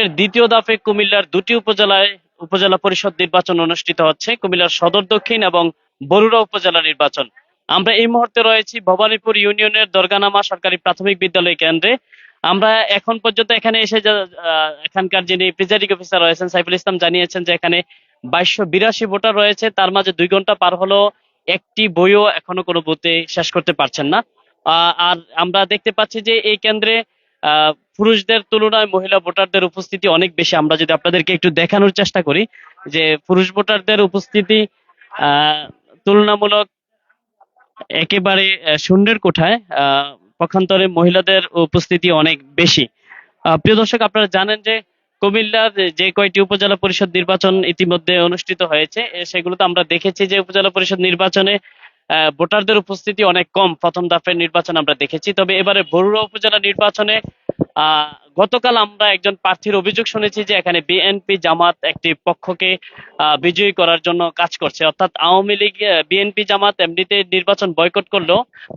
এর দ্বিতীয় দফে কুমিল্লার দুটি উপজেলায় উপজেলা পরিষদ নির্বাচন অনুষ্ঠিত হচ্ছে, কুমিল্লার সদর দক্ষিণ এবং বরুড়া উপজেলা নির্বাচন। আমরা এই মুহূর্তে রয়েছি ভবানীপুর ইউনিয়নের দরগানামা সরকারি প্রাথমিক বিদ্যালয় কেন্দ্রে। আমরা এখন পর্যন্ত এখানে এসে এখানকার যিনি প্রিজাইডিং অফিসার রয়েছেন, সাইফুল ইসলাম, জানিয়েছেন যে এখানে বাইশশো বিরাশি ভোটার রয়েছে। তার মাঝে দুই ঘণ্টা পার হলো, একটি বইও এখনও কোনো বুথে শেষ করতে পারছেন না। আর আমরা দেখতে পাচ্ছি যে এই কেন্দ্রে পুরুষদের তুলনায় মহিলা ভোটারদের উপস্থিতি অনেক বেশি। আমরা যদি আপনাদেরকে একটু দেখানোর চেষ্টা করি যে পুরুষ ভোটারদের উপস্থিতি তুলনামূলক একেবারে শূন্যের কোঠায় পক্ষান্তরে মহিলাদের উপস্থিতি অনেক বেশি। প্রিয় দর্শক, আপনারা জানেন যে কুমিল্লার যে কয়টি উপজেলা পরিষদ নির্বাচন ইতিমধ্যে অনুষ্ঠিত হয়েছে সেগুলোতে আমরা দেখেছি যে উপজেলা পরিষদ নির্বাচনে ভোটারদের উপস্থিতি অনেক কম। প্রথম দফের নির্বাচন আমরা দেখেছি। তবে এবারে বরুড়া উপজেলা নির্বাচনে গতকাল আমরা একজন প্রার্থীর অভিযোগ শুনেছি যে এখানে বিএনপি জামাত একটি পক্ষকে বিজয়ী করার জন্য কাজ করছে। অর্থাৎ আওয়ামী লীগ বিএনপি জামাত এমনিতে নির্বাচন বয়কট করল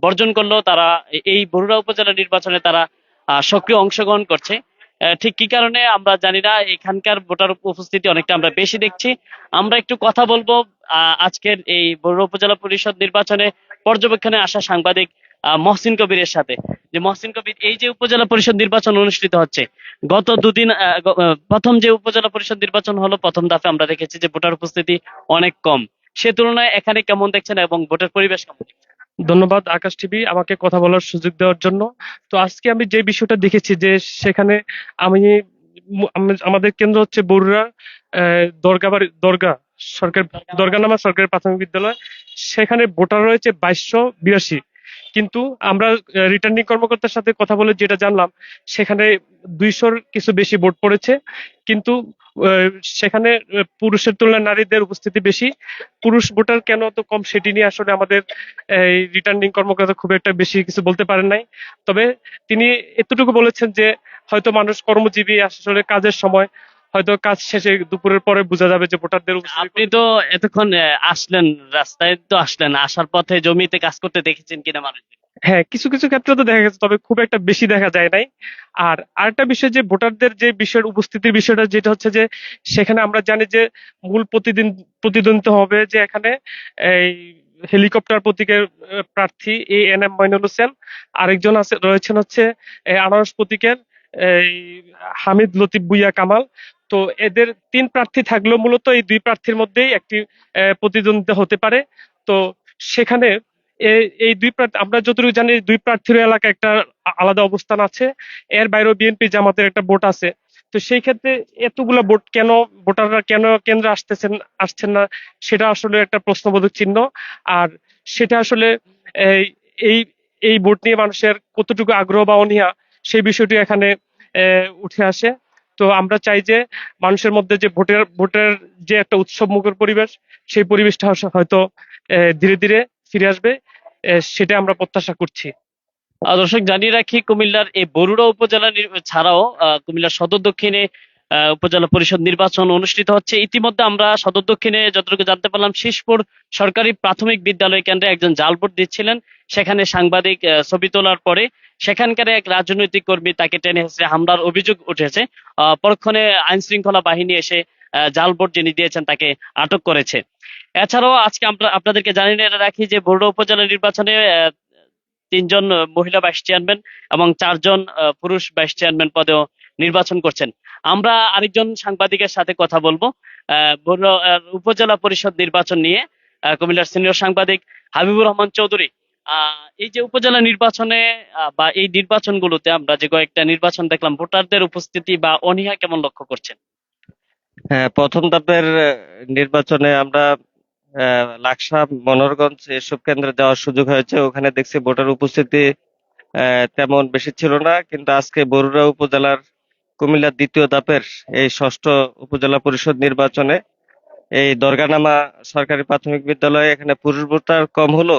বর্জন করলেও তারা এই বরুড়া উপজেলা নির্বাচনে তারা সক্রিয় অংশগ্রহণ করছে। ঠিক কি কারণে আমরা জানি না, এখানকার ভোটার উপস্থিতি অনেকটা আমরা বেশি দেখছি। আমরা একটু কথা বলব আজকের এই বরুড়া উপজেলা পরিষদ নির্বাচনে পর্যবেক্ষণে আসা সাংবাদিক মহসিন কবিরের সাথে। যে মহসিন কবির, এই যে উপজেলা পরিষদ নির্বাচন অনুষ্ঠিত হচ্ছে, গত দুদিন প্রথম যে উপজেলা পরিষদ নির্বাচন হলো, প্রথম দফে আমরা দেখেছি যে ভোটার উপস্থিতি অনেক কম। সে তুলনায় এখানে কেমন দেখছেন এবং ভোটের পরিবেশ কেমন দেখছেন? ধন্যবাদ আকাশ টিভি আমাকে কথা বলার সুযোগ দেওয়ার জন্য। তো আজকে আমি যে বিষয়টা দেখেছি যে সেখানে আমি আমাদের কেন্দ্র হচ্ছে বরুড়া আহ, দরগাবাড়ি দরগা সরকার দরগা নামা সরকারি প্রাথমিক বিদ্যালয়। সেখানে ভোটার রয়েছে বাইশশো বিরাশি। কিন্তু আমরা রিটার্নিং কর্মকর্তার সাথে কথা বলে যেটা জানলাম, সেখানে দুইশোর কিছু বেশি ভোট পড়েছে। কিন্তু সেখানে পুরুষের তুলনায় নারীদের উপস্থিতি বেশি। পুরুষ ভোটার কেন তো কম সেটি নিয়ে আসলে আমাদের, এই রিটার্নিং কর্মকর্তা খুব একটা বেশি কিছু বলতে পারেন নাই। তবে তিনি এতটুকু বলেছেন যে, হয়তো মানুষ কর্মজীবী আসলে কাজের সময় হয়তো কাজ শেষে দুপুরের পরে বোঝা যাবে যে ভোটারদের আপনি তো এতক্ষণ আসলেন রাস্তায় তো আসলেন আসার পথে জমিতে কাজ করতে দেখেছেন কিনা মানুষ হ্যাঁ কিছু কিছু ক্ষেত্রে তো দেখা গেছে তবে খুব একটা বেশি দেখা যায় নাই। আর আরেকটা বিষয় যে ভোটারদের যে বিষয়ের উপস্থিতির বিষয়টা যেটা হচ্ছে যে সেখানে আমরা জানি যে মূল প্রতিদিন প্রতিদ্বন্দ্বিতা হবে যে এখানে এই হেলিকপ্টার প্রতীকের প্রার্থী A N M Moinul Hossain. আরেকজন আছে রয়েছেন হচ্ছে আনারস প্রতীকের এই হামিদ লতিফ বুইয়া কামাল। তো এদের তিন প্রার্থী থাকলেও মূলত এই দুই প্রার্থীর মধ্যেই একটি প্রতিদ্বন্দ্বিতা হতে পারে। তো সেখানে এই দুই প্রার্থী, আমরা যতটুকু জানি দুই প্রার্থীর এলাকায় একটা আলাদা অবস্থান আছে। এর বাইরেও বিএনপি জামাতের একটা ভোট আছে। তো সেই ক্ষেত্রে এতগুলা ভোট কেন, ভোটাররা কেন কেন্দ্রে আসতেছেন, আসছেন না, সেটা আসলে একটা প্রশ্নবোধক চিহ্ন। আর সেটা আসলে এই এই এই ভোট নিয়ে মানুষের কতটুকু আগ্রহ বা অনীহা, সেই বিষয়টি এখানে উঠে আসে। তো আমরা চাই যে মানুষের মধ্যে যে ভোটের ভোটের যে একটা উৎসব মুখের পরিবেশ, সেই পরিবেশটা হয়তো- ধীরে ধীরে ফিরে আসবে সেটা আমরা প্রত্যাশা করছি। দর্শক, জানিয়ে রাখি, কুমিল্লার এই বরুড়া উপজেলা ছাড়াও কুমিল্লার সদর দক্ষিণে উপজেলা পরিষদ নির্বাচন অনুষ্ঠিত হচ্ছে। ইতিমধ্যে আমরা সদর দক্ষিণে যতটুকু জানতে পারলাম শেষপুর সরকারি প্রাথমিক বিদ্যালয় কেন্দ্রে একজন জাল ভোট দিচ্ছিলেন। সেখানে সাংবাদিক ছবি তোলার পরে সেখানকার এক রাজনৈতিক কর্মী তাকে টেনে হেসড়ে হামলার অভিযোগ উঠেছে। পরক্ষণে আইন শৃঙ্খলা বাহিনী এসে জাল ভোট যিনি দিয়েছেন তাকে আটক করেছে। এছাড়াও আজকে আমরা আপনাদেরকে জানিয়ে রাখি যে বরুড়া উপজেলা নির্বাচনে তিনজন মহিলা ভাইস চেয়ারম্যান এবং চারজন পুরুষ ভাইস চেয়ারম্যান পদেও নির্বাচন করছেন। আমরা আরেকজন সাংবাদিকের সাথে কথা বলব উপজেলা পরিষদ নির্বাচন নিয়ে কুমিল্লার সিনিয়র সাংবাদিক হাবিবুর রহমান চৌধুরী। এই যে উপজেলা নির্বাচনে বা এই নির্বাচনগুলোতে আমরা যে কয়েকটা নির্বাচন দেখলাম, ভোটারদের উপস্থিতি বা অনীহা কেমন লক্ষ্য করছেন? হ্যাঁ প্রথম ধাপের নির্বাচনে আমরা লাকসা মনোরগঞ্জ এসব কেন্দ্রে যাওয়ার সুযোগ হয়েছে। ওখানে দেখছি ভোটার উপস্থিতি তেমন বেশি ছিল না, কিন্তু আজকে বরুড়া উপজেলার কুমিল্লার দ্বিতীয় ধাপের এই ষষ্ঠ উপজেলা পরিষদ নির্বাচনে এই দরগানামা সরকারি প্রাথমিক বিদ্যালয়ে এখানে পুরুষ ভোটার কম হলো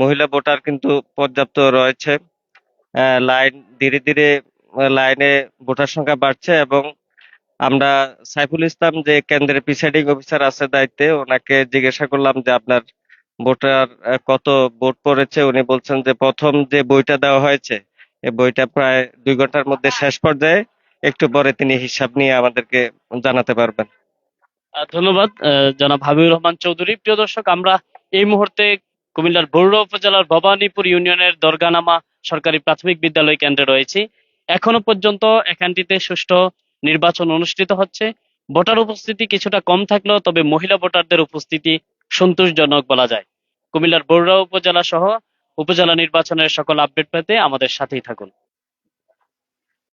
মহিলা ভোটার কিন্তু পর্যাপ্ত রয়েছে। লাইন, ধীরে ধীরে লাইনে ভোটার সংখ্যা বাড়ছে এবং আমরা সাইফুল ইসলাম যে কেন্দ্রের প্রিসাইডিং অফিসার আছে দায়িত্বে, ওনাকে জিজ্ঞাসা করলাম যে আপনার ভোটার কত ভোট পড়েছে? উনি বলছেন যে প্রথম যে বইটা দেওয়া হয়েছে, এই বইটা প্রায় দুই ঘণ্টার মধ্যে শেষ পর্যায়ে একটু পরে তিনি হিসাব নিয়ে আমাদেরকে জানাতে পারবেন। ধন্যবাদ জনাব হাবিবুর রহমান চৌধুরী। প্রিয় দর্শক, আমরা এই মুহূর্তে কুমিল্লার বরুড়া উপজেলার ভবানীপুর ইউনিয়নের দরগানামা সরকারি প্রাথমিক বিদ্যালয় কেন্দ্রে রয়েছি। এখনও পর্যন্ত এখানটিতে সুষ্ঠু নির্বাচন অনুষ্ঠিত হচ্ছে। ভোটার উপস্থিতি কিছুটা কম থাকলেও তবে মহিলা ভোটারদের উপস্থিতি সন্তোষজনক বলা যায়। কুমিল্লার বরুড়া উপজেলা সহ উপজেলা নির্বাচনের সকল আপডেট পেতে আমাদের সাথেই থাকুন।